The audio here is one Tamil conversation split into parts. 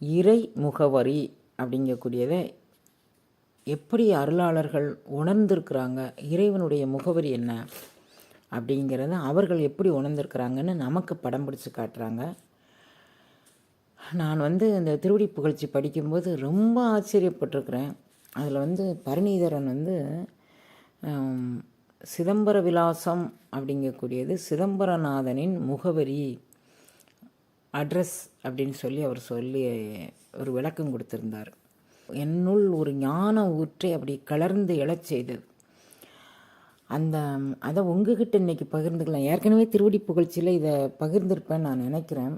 இறை முகவரி அப்படிங்கக்கூடியதை எப்படி அருளாளர்கள் உணர்ந்திருக்கிறாங்க? இறைவனுடைய முகவரி என்ன? அப்படிங்கிறத அவர்கள் எப்படி உணர்ந்திருக்கிறாங்கன்னு நமக்கு படம் பிடிச்சி காட்டுறாங்க. நான் வந்து இந்த திருவடி புகழ்ச்சி படிக்கும்போது ரொம்ப ஆச்சரியப்பட்டிருக்கிறேன். அதில் வந்து பரணிதரன் வந்து சிதம்பர விலாசம் அப்படிங்கக்கூடியது சிதம்பரநாதனின் முகவரி. அட்ரஸ் அப்படின்னு சொல்லி அவர் சொல்லி ஒரு விளக்கம் கொடுத்துருந்தார். என்னுள் ஒரு ஞான ஊற்றை அப்படி கலர்ந்து எழச் செய்தது. அந்த அதை உங்ககிட்ட இன்னைக்கு பகிர்ந்துக்கலாம். ஏற்கனவே திருவடி புகழ்ச்சியில் இதை பகிர்ந்திருப்பேன் நான் நினைக்கிறேன்.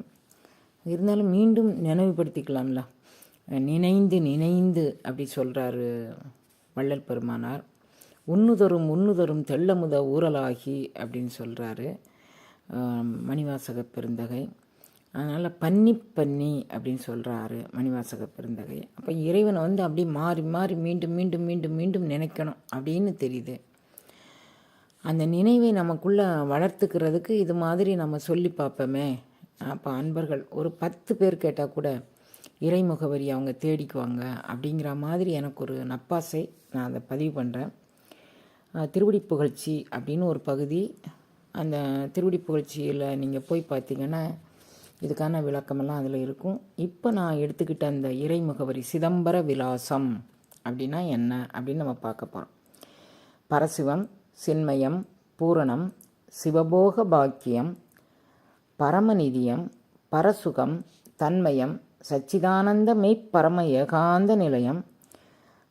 இருந்தாலும் மீண்டும் நினைவுபடுத்திக்கலாம்ல. நினைந்து நினைந்து அப்படி சொல்கிறாரு வள்ளல் பெருமானார். உண்ணுதரும் உண்ணுதரும் தெள்ளமுத ஊறலாகி அப்படின்னு சொல்கிறாரு மணிவாசக பெருந்தகை. அதனால் பன்னி பன்னி அப்படின்னு சொல்கிறாரு மணிவாசக பெருந்தகை. அப்போ இறைவனை வந்து அப்படி மாறி மாறி மீண்டும் மீண்டும் மீண்டும் மீண்டும் நினைக்கணும் அப்படின்னு தெரியுது. அந்த நினைவை நமக்குள்ளே வளர்த்துக்கிறதுக்கு இது மாதிரி நம்ம சொல்லி பார்ப்போமே. அப்போ அன்பர்கள் ஒரு பத்து பேர் கேட்டால் கூட இறை முகவரி அவங்க தேடிக்குவாங்க அப்படிங்கிற மாதிரி எனக்கு ஒரு நப்பாசை நான் அதை பதிவு பண்ணுறேன் திருவடி புகழ்ச்சி அப்படின்னு ஒரு பகுதி. அந்த திருவடி புகழ்ச்சியில் நீங்கள் போய் பார்த்தீங்கன்னா இதுக்கான விளக்கமெல்லாம் அதில் இருக்கும். இப்போ நான் எடுத்துக்கிட்ட அந்த இறை முகவரி சிதம்பர விலாசம் அப்படின்னா என்ன? அப்படின்னு நம்ம பார்க்க போகிறோம் பரசிவம் சின்மயம் பூரணம் சிவபோக பாக்கியம் பரமநிதியம் பரசுகம் தன்மயம் சச்சிதானந்த மெய்ப்பரம ஏகாந்த நிலையம்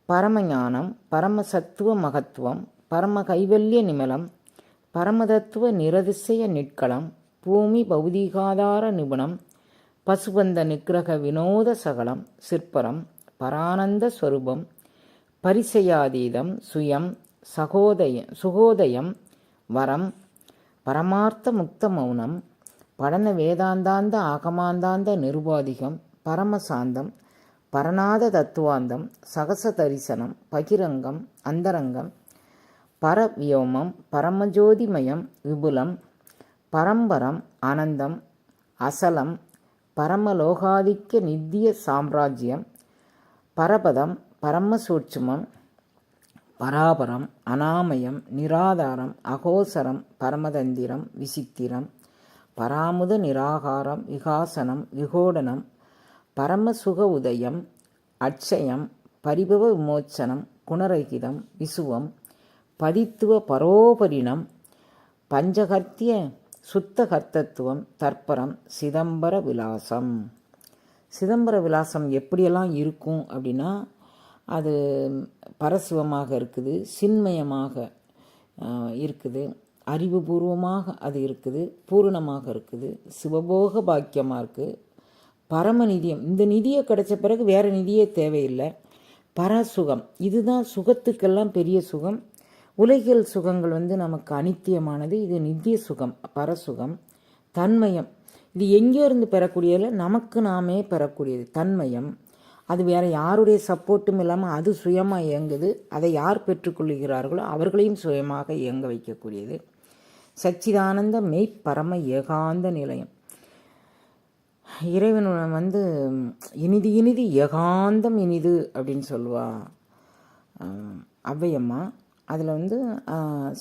பரமஞானம் பரமசத்துவ மகத்துவம் பரம கைவல்ய நிமலம் பரமதத்துவ நிரதிசய நிட்களம் பூமி பௌதீகாதார நிபுணம் பசுபந்த நிக்கிரக வினோத சகலம் சிற்பரம் பரானந்த ஸ்வரூபம் பரிசயாதீதம் சுயம் சகோதய சுகோதயம் வரம் பரமார்த்த முக்த மௌனம் படன வேதாந்தாந்த ஆகமாந்தாந்த நிருபாதிகம் பரமசாந்தம் பரநாத தத்துவாந்தம் சகச தரிசனம் பகிரங்கம் அந்தரங்கம் பரவியோமம் பரமஜோதிமயம் விபுலம் பரம்பரம் ஆனந்தம் அசலம் பரமலோகாதிக்க நித்திய சாம்ராஜ்யம் பரபதம் பரமசூட்சுமம் பராபரம் அனாமயம் நிராதாரம் அகோசரம் பரமதந்திரம் விசித்திரம் பராமுத நிராகாரம் விகாசனம் விகோடனம் பரமசுக உதயம் அட்சயம் பரிபவ விமோச்சனம் குணரகிதம் விசுவம் பதித்துவ பரோபரிணம் பஞ்சகர்த்திய சுத்த கர்த்தத்துவம் தற்பரம் சிதம்பர விலாசம். சிதம்பர விலாசம் எப்படியெல்லாம் இருக்கும் அப்படின்னா அது பரசிவமாக இருக்குது சின்மயமாக இருக்குது அறிவுபூர்வமாக அது இருக்குது பூரணமாக இருக்குது சிவபோக பாக்கியமாக இருக்குது பரம நிதியம். இந்த நிதியை கிடைச்ச பிறகு வேறு நிதியே தேவையில்லை. பரசுகம் இதுதான் சுகத்துக்கெல்லாம் பெரிய சுகம். உலகியல் சுகங்கள் வந்து நமக்கு அனித்தியமானது. இது நித்திய சுகம் பரசுகம் தன்மயம். இது எங்கேயோ இருந்து பெறக்கூடியதில் நமக்கு நாமே பெறக்கூடியது தன்மயம். அது வேற யாருடைய சப்போர்ட்டும் இல்லாமல் அது சுயமாக இயங்குது. அதை யார் பெற்றுக்கொள்கிறார்களோ அவர்களையும் சுயமாக இயங்க வைக்கக்கூடியது. சச்சிதானந்த மெய் பரம ஏகாந்த நிலையம். இறைவன் வந்து இனிது இனிது ஏகாந்தம் இனிது அப்படின்னு சொல்லுவா ஆஹ், ஔவையம்மா. அதில் வந்து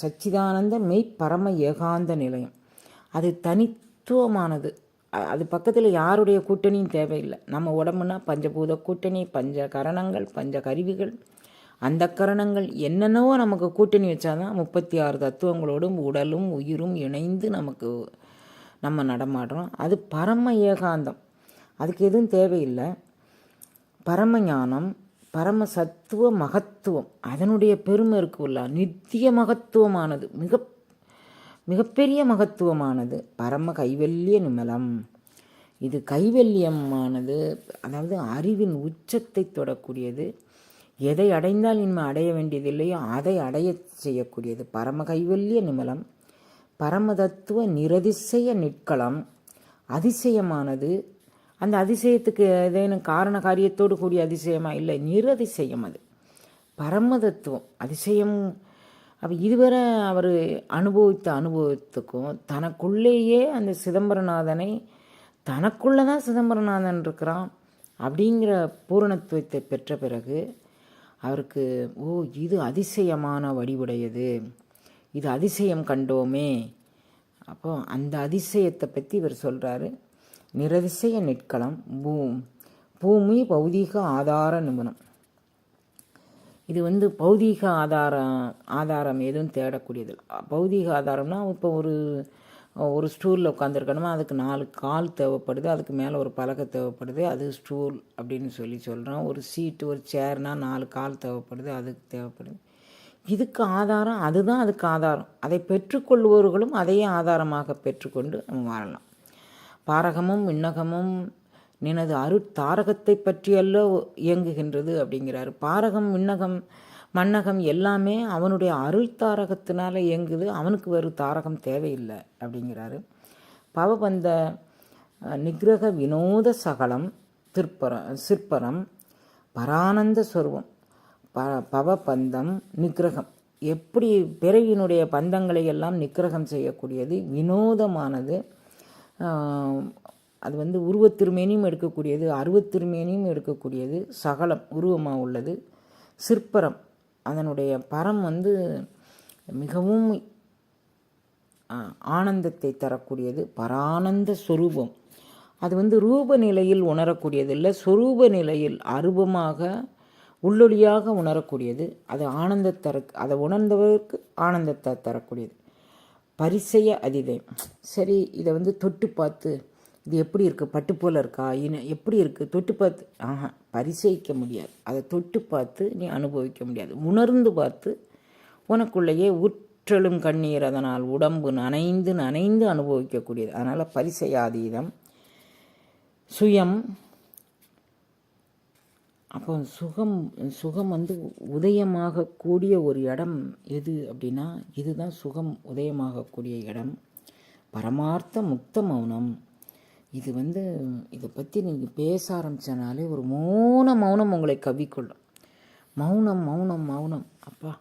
சச்சிதானந்த மெய் பரம ஏகாந்த நிலையம். அது தனித்துவமானது. அது பக்கத்தில் யாருடைய கூட்டணியும் தேவையில்லை. நம்ம உடம்புனா பஞ்சபூத கூட்டணி பஞ்ச கரணங்கள் பஞ்ச கருவிகள். அந்த கரணங்கள் என்னென்னவோ நமக்கு கூட்டணி வச்சாதான் முப்பத்தி ஆறு தத்துவங்களோடும் உடலும் உயிரும் இணைந்து நமக்கு நம்ம நடமாடுறோம். அது பரம ஏகாந்தம். அதுக்கு எதுவும் தேவையில்லை. பரமஞானம் பரம சத்துவ மகத்துவம். அதனுடைய பெருமை இருக்குல்ல நித்திய மகத்துவமானது. மிக மிகப்பெரிய மகத்துவமானது. பரம கைவல்ய நிமலம். இது கைவல்யமானது அதாவது அறிவின் உச்சத்தை தொடக்கூடியது. எதை அடைந்தால் இனிமே அடைய வேண்டியதில்லையோ அதை அடைய செய்யக்கூடியது. பரம கைவல்ய நிமலம். பரமதத்துவ நிரதிசய நிற்களம் அதிசயமானது. அந்த அதிசயத்துக்கு ஏதேனும் காரண காரியத்தோடு கூடிய அதிசயமா? இல்லை நிரதிசயம் அது. பரமதத்துவம் அதிசயம். அப்போ இதுவரை அவர் அனுபவித்த அனுபவத்துக்கும் தனக்குள்ளேயே அந்த சிதம்பரநாதனை தனக்குள்ளே தான் சிதம்பரநாதன் இருக்கிறான் அப்படிங்கிற பூரணத்துவத்தை பெற்ற பிறகு அவருக்கு ஓ இது அதிசயமான வடிவுடையது. இது அதிசயம் கண்டோமே. அப்போ அந்த அதிசயத்தை பற்றி இவர் சொல்கிறாரு நிரதிசய நெட்களம் பூ பூமி பௌதீக ஆதார நிபுணம். இது வந்து பௌதீக ஆதாரம் ஆதாரம் எதுவும் தேடக்கூடியது பௌதீக ஆதாரம்னா இப்போ ஒரு ஒரு ஸ்டூலில் உட்காந்துருக்கணுமா அதுக்கு நாலு கால் தேவைப்படுது அதுக்கு மேலே ஒரு பலகை தேவைப்படுது அது ஸ்டூல் அப்படின்னு சொல்லி சொல்கிறோம் ஒரு சீட்டு ஒரு சேர்னால் நாலு கால் தேவைப்படுது அதுக்கு தேவைப்படுது. இதுக்கு ஆதாரம் அதுதான் அதுக்கு ஆதாரம். அதை பெற்றுக்கொள்பவர்களும் அதையே ஆதாரமாக பெற்றுக்கொண்டு நம்ம வாழலாம். பாரகமும் விண்ணகமும் நினது அருட்தாரகத்தை பற்றியல்ல இயங்குகின்றது அப்படிங்கிறாரு. பாரகம் விண்ணகம் மன்னகம் எல்லாமே அவனுடைய அருள்தாரகத்தினால் இயங்குது. அவனுக்கு வேறு தாரகம் தேவையில்லை அப்படிங்கிறாரு. பவபந்த நிகிரக வினோத சகலம் திருப்பரம் சிற்பரம் பரானந்த சொருவம் ப பவபந்தம் நிகிரகம். எப்படி பிறவியினுடைய பந்தங்களை எல்லாம் நிக்கிரகம் செய்யக்கூடியது? வினோதமானது. அது வந்து உருவத்திருமேனியும் எடுக்கக்கூடியது அருவத்திருமேனியும் எடுக்கக்கூடியது சகலம் உருவமாக உள்ளது. சிற்பரம் அதனுடைய பரம் வந்து மிகவும் ஆனந்தத்தை தரக்கூடியது பரானந்த சொரூபம். அது வந்து ரூப நிலையில் உணரக்கூடியது இல்லை சொரூப நிலையில் அருபமாக உள்ளொளியாக உணரக்கூடியது. அது ஆனந்த தர அதை உணர்ந்தவருக்கு ஆனந்தத்தை தரக்கூடியது. பரிசைய அதிதயம் சரி இதை வந்து தொட்டு பார்த்து இது எப்படி இருக்குது பட்டு போல் இருக்கா? இன எப்படி இருக்குது தொட்டு பார்த்து ஆஹா பரிசயிக்க முடியாது. அதை தொட்டு பார்த்து நீ அனுபவிக்க முடியாது. உணர்ந்து பார்த்து உனக்குள்ளேயே உற்றலும் கண்ணீர் அதனால் உடம்பு நனைந்து நனைந்து அனுபவிக்கக்கூடியது. அதனால் பரிசையாதீதம். சுயம் அப்போ சுகம் சுகம் வந்து உதயமாகக்கூடிய ஒரு இடம் எது அப்படின்னா இதுதான் சுகம் உதயமாகக்கூடிய இடம். பரமார்த்த முக்த மௌனம். இது வந்து இதை பற்றி நீங்கள் பேச ஆரம்பித்தனாலே ஒரு மௌன மௌனம் உங்களை கவிக்கொள்ளும் மௌனம் மௌனம் மௌனம். அப்பா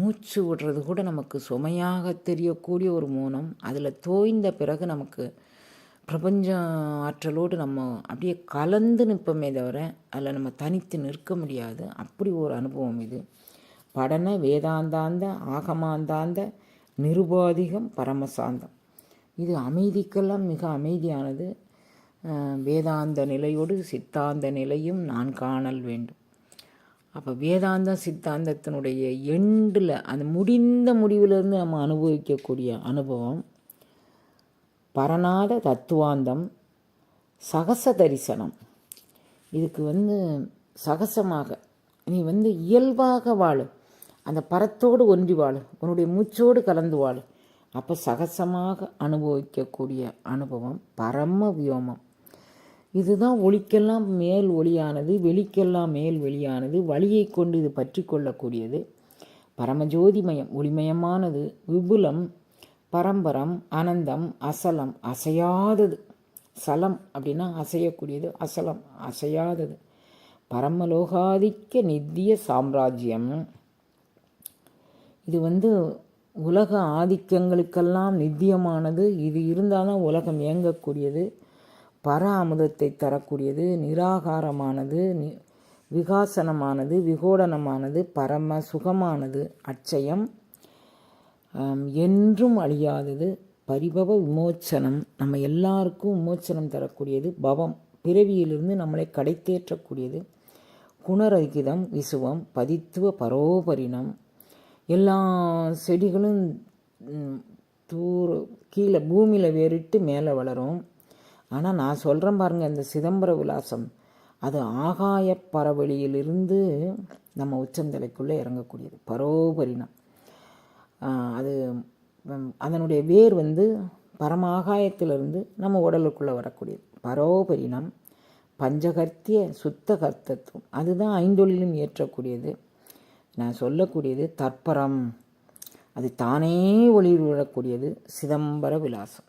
மூச்சு விடுறது கூட நமக்கு சுமையாக தெரியக்கூடிய ஒரு மௌனம். அதில் தோய்ந்த பிறகு நமக்கு பிரபஞ்ச ஆற்றலோடு நம்ம அப்படியே கலந்து நிற்போமே தவிர அதில் நம்ம தனித்து நிற்க முடியாது. அப்படி ஒரு அனுபவம் இது. படன வேதாந்தாந்த ஆகமாந்தாந்த நிருபாதிகம் பரமசாந்தம். இது அமைதிக்கெல்லாம் மிக அமைதியானது. வேதாந்த நிலையோடு சித்தாந்த நிலையும் நான் காணல் வேண்டும். அப்போ வேதாந்த சித்தாந்தத்தினுடைய எண்டில் அந்த முடிந்த முடிவிலிருந்து நம்ம அனுபவிக்கக்கூடிய அனுபவம் பரநாத தத்துவாந்தம் சகச தரிசனம். இதுக்கு வந்து சகசமாக நீ வந்து இயல்பாக வாழு. அந்த பரத்தோடு ஒன்றி வாழு. உன்னுடைய மூச்சோடு கலந்து வாழு. அப்போ சகசமாக அனுபவிக்கக்கூடிய அனுபவம் பரம வியோமம். இதுதான் ஒளிக்கெல்லாம் மேல் ஒளியானது வெளிக்கெல்லாம் மேல் வெளியானது வழியை கொண்டு இது பற்றி கொள்ளக்கூடியது. பரமஜோதிமயம் ஒளிமயமானது விபுலம் பரம்பரம் அனந்தம் அசலம் அசையாதது. சலம் அப்படின்னா அசையக்கூடியது அசலம் அசையாதது. பரமலோகாதிக்க நித்திய சாம்ராஜ்யம். இது வந்து உலக ஆதிக்கங்களுக்கெல்லாம் நித்தியமானது. இது இருந்தால் தான் உலகம் இயங்கக்கூடியது. பர அமுதத்தை தரக்கூடியது நிராகாரமானது விகாசனமானது விகோடனமானது பரம சுகமானது அச்சயம். என்றும் அழியாதது பரிபவ விமோச்சனம். நம்ம எல்லாருக்கும் விமோச்சனம் தரக்கூடியது பவம். பிறவியிலிருந்து நம்மளை கடைத்தேற்றக்கூடியது குணரகிதம் விசுவம் பதித்துவ பரோபரிணம். எல்லா செடிகளும் தூர கீழே பூமியில் வேறிட்டு மேலே வளரும். ஆனால் நான் சொல்கிறேன் பாருங்கள் இந்த சிதம்பர விலாசம் அது ஆகாய பறவழியிலிருந்து நம்ம உச்சந்தலைக்குள்ளே இறங்கக்கூடியது. பரோபரிணம். அது அதனுடைய வேர் வந்து பரமாகாயத்திலிருந்து நம்ம உடலுக்குள்ளே வரக்கூடியது. பரோபரிணம் பஞ்சகர்த்திய சுத்த கர்த்தத்துவம் அதுதான் ஐந்தொழிலும் ஏற்றக்கூடியது நான் சொல்லக்கூடியது தற்பரம். அது தானே ஒளிவிடக்கூடியது. சிதம்பர விலாசம்.